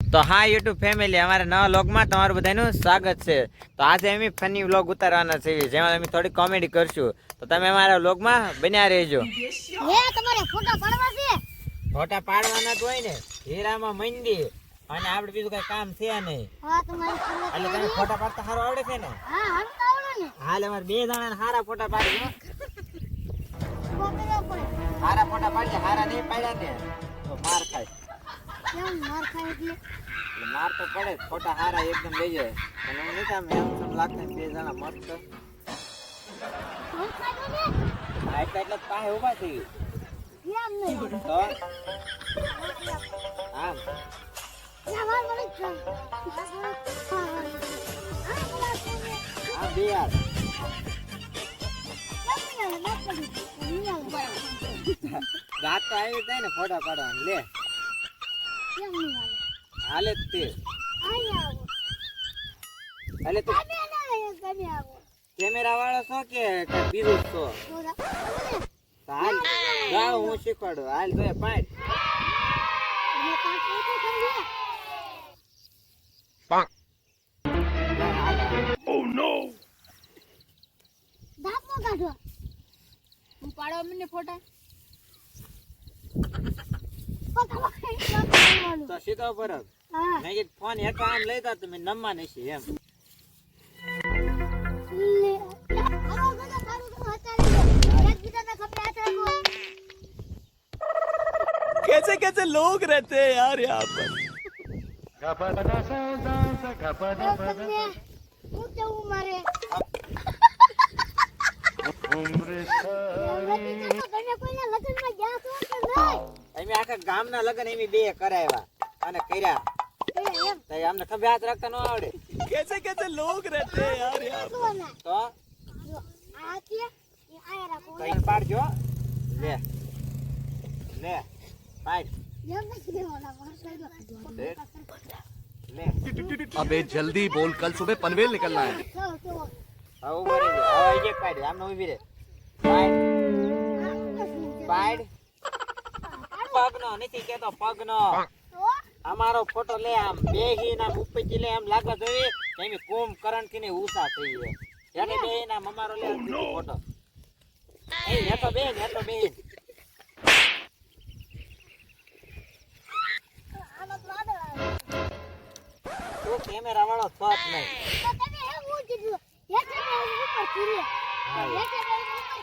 તો હા YouTube family અમારા નવા વ્લોગમાં તમારું બધાનું સ્વાગત છે. તો આજે અમે ફની વ્લોગ ઉતારવાના છે જેમાં અમે થોડી કોમેડી કરશું. તો તમે અમારા વ્લોગમાં બન્યા રહેજો. હે તમારે ફોટા પાડવા છે? ફોટા પાડવાના જ હોય ને હીરામાં મંદી અને આપણે બીજું કઈ કામ છે નહીં. હા તમારી એટલે તમે ફોટા પાડતા સારું આવડે છે ને? હા હમ તો આવડે ને. હાલ અમારે બે જણા સારા ફોટા પાડી સારા ફોટા પાડી. હારા નહીં પાડ્યા ને તો માર ખાય. કેમ માર ખાય એટલે? માર તો પડે. ફોટા હારા એકદમ લેજે અને હું નહીં આમ એમ તેમ લાગતા બે જણા મસ્ત. હા એટલે એટલે પાસે ઊભા થઈ કેમ નહીં તો? હા. બે યાર. કેમ રાત તો આવી જાય ને ફોટા પાડવાનું લે. કેમ નહીં આવે હાલે જ તે. હાલે તું કેમેરા વાળો છો કે બીજું છો? તો હાલ જાઓ હું શીખવાડું. હાલ તો પાંચ. તો કરી કાઢો હું પાડવા મને ફોટા? સીધો પર હા મેં કીધું ફોન હેઠો આમ લઈ દો તમે નમવા નથી એમ લે આવો બધા સારું તો હટાવી દો એકબીજાના ખભે હાથ રાખો कैसे कैसे लोग रहते हैं यार यहाँ पर તો તમને હું કેવું મારે રવિન્દ્ર તો તમે કોઈના લગ્નમાં ગયા છો કે નહીં અમે આખા ગામના લગ્ન એમ બે કરાવ્યા અને કર્યા એ એમ તો અમને ખભે હાથ રાખતા ન આવડે कैसे कैसे लोग रहते हैं यार यहाँ જોવાના. તો જો, આ છે એ આયા રાખો કઈ પાડજો લે લે પાડ એમ નથી દેવાના મારા સાઈડમાં. દેખ. લે अबे जल्दी बोल कल सुबह पनवेल निकलना है ચાલો, ચાલો. હવે ઉભો રહેજે. હવે એક પાડ આમને ઊભી રે પાડ આ નથી છે. પાડ પગનો નથી કેતો પગનો તો અમારો ફોટો લે આમ બેહીને આમ ઉપરથી લે આમ લાગવા જોઈએ એની એમ કુંભકરણથી ને ઉષા થઈ ગયો. એને બેહીને ના અમારો લે ફોટો એ હેતો બે હેતો બે આમાં તો આગળ તું કેમેરા વાળો થત નહીં તો તમે એમ હું કીધું, હેઠે બેસીને ઉપર ચીરે. હા. હેઠે બેસીને ઉપર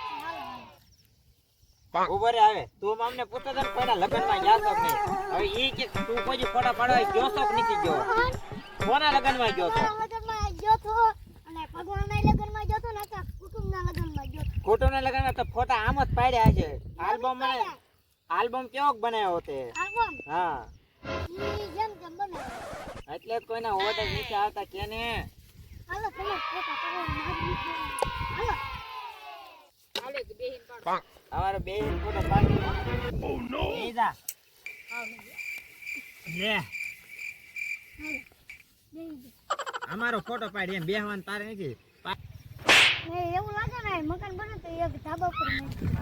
ચાલે. ઊભો રે આવે તું અમને પૂછતો હતો કોઈના લગ્નમાં ગયા છો નહીં. હવે ઈ કે તું કોઈ ફોટા પાડવા ગયો છો નથી ગયો. કોના લગ્નમાં ગયો છો ગયો તો? અને ભગવાનના લગ્નમાં ગયો તો ને આખા કુટુંબના લગ્નમાં ગયો કુટુંબના લગ્નમાં તો ફોટા આમ જ પાડ્યા છે. આલ્બમ મને આલ્બમ કેવો બનાવ્યો તે? આલ્બમ, હા. ઈ જેમ જેમ બનાવે. એટલે કોઈના ઓર્ડર નીચે આવતા કે ને. હાલો, તમે ફોટા. અમારો બે ફોટો પાડી oh, અમારો ફોટો પાડી એમ બેહવાન તારે નથી. એવું લાગે ને મકાન બને તો એક ધાબા પર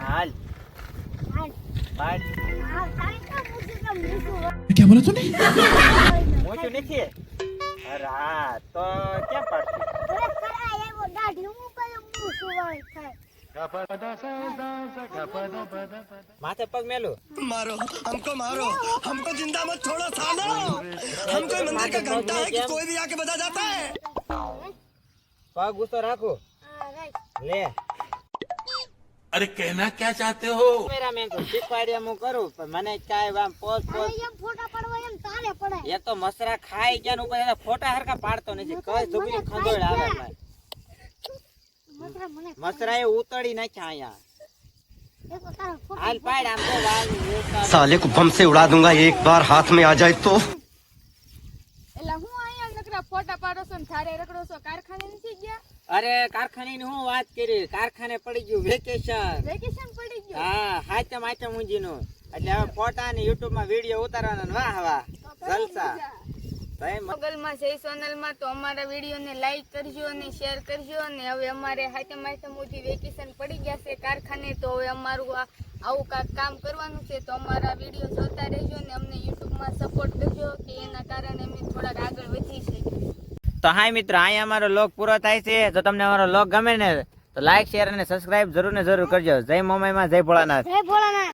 હાલ. હાલ. બાય હાલ તારે તો મુજુ તો નથી. અરે તો ક્યાં પાડતી અરે કરાય એવો દાઢી હું કયો મુજુ થાય? माथे पग मेलो। मारो हमको मारो हमको ज़िंदा मत छोड़ो सालो। हमको मंदिर का घंटा है कि कोई भी आके बजा जाता है? पग उस तो रखो। ले। अरे कहना क्या चाहते हो? मेरा मैं तो सिपारिया मु करू। पर मने चाहे वाम पोस पोस ये फोटा पड़वा ये ताले पड़े। ये तो मसरा खाए क्या? ऊपर तो फोटा हर का पाड़तो नहीं कस दुबली खंदोड़ आवे મસરા એ ઉતળી નાખ્યા અહીંયા. હાલ પાડ આમ તો વાલ સાલે કો બમ સે ઉડા દુંગા એક બાર હાથ મે આ જાય તો હું અહીંયા નકરા ફોટા પાડો ને થારે રખડો છો? કારખાને નથી અરે કારખાને ની હું વાત કરી? કારખાને પડી ગયું વેકેશન. વેકેશન પડી ગયું? હા હાચમ હાચમ ઊંજી નું એટલે હવે ફોટા ને યુટ્યુબમાં વીડિયો ઉતારવાનો વાહ વાહ. જલસા. તો એમ જય સોનલમાં તો અમારા વિડીયોને લાઈક કરજો અને શેર કરજો અને હવે અમારે હાથે માથે મોટી વેકેશન પડી ગયા છે કારખાને તો હવે અમારું આ આવું કાંક કામ કરવાનું છે તો અમારા વીડિયો જોતા રહેજો અને અમને યુટ્યુબમાં સપોર્ટ કરજો કે એના કારણે અમે થોડાક આગળ વધી શકીએ. તો હાય મિત્રો અહીંયા અમારો લોગ પૂરો થાય છે. જો તમને અમારો લોગ ગમે ને તો લાઈક શેર અને સબસ્ક્રાઇબ જરૂર ને જરૂર કરજો. જય મોમાઈમાં જય ભોળાનાથ. જય ભોળાનાથ.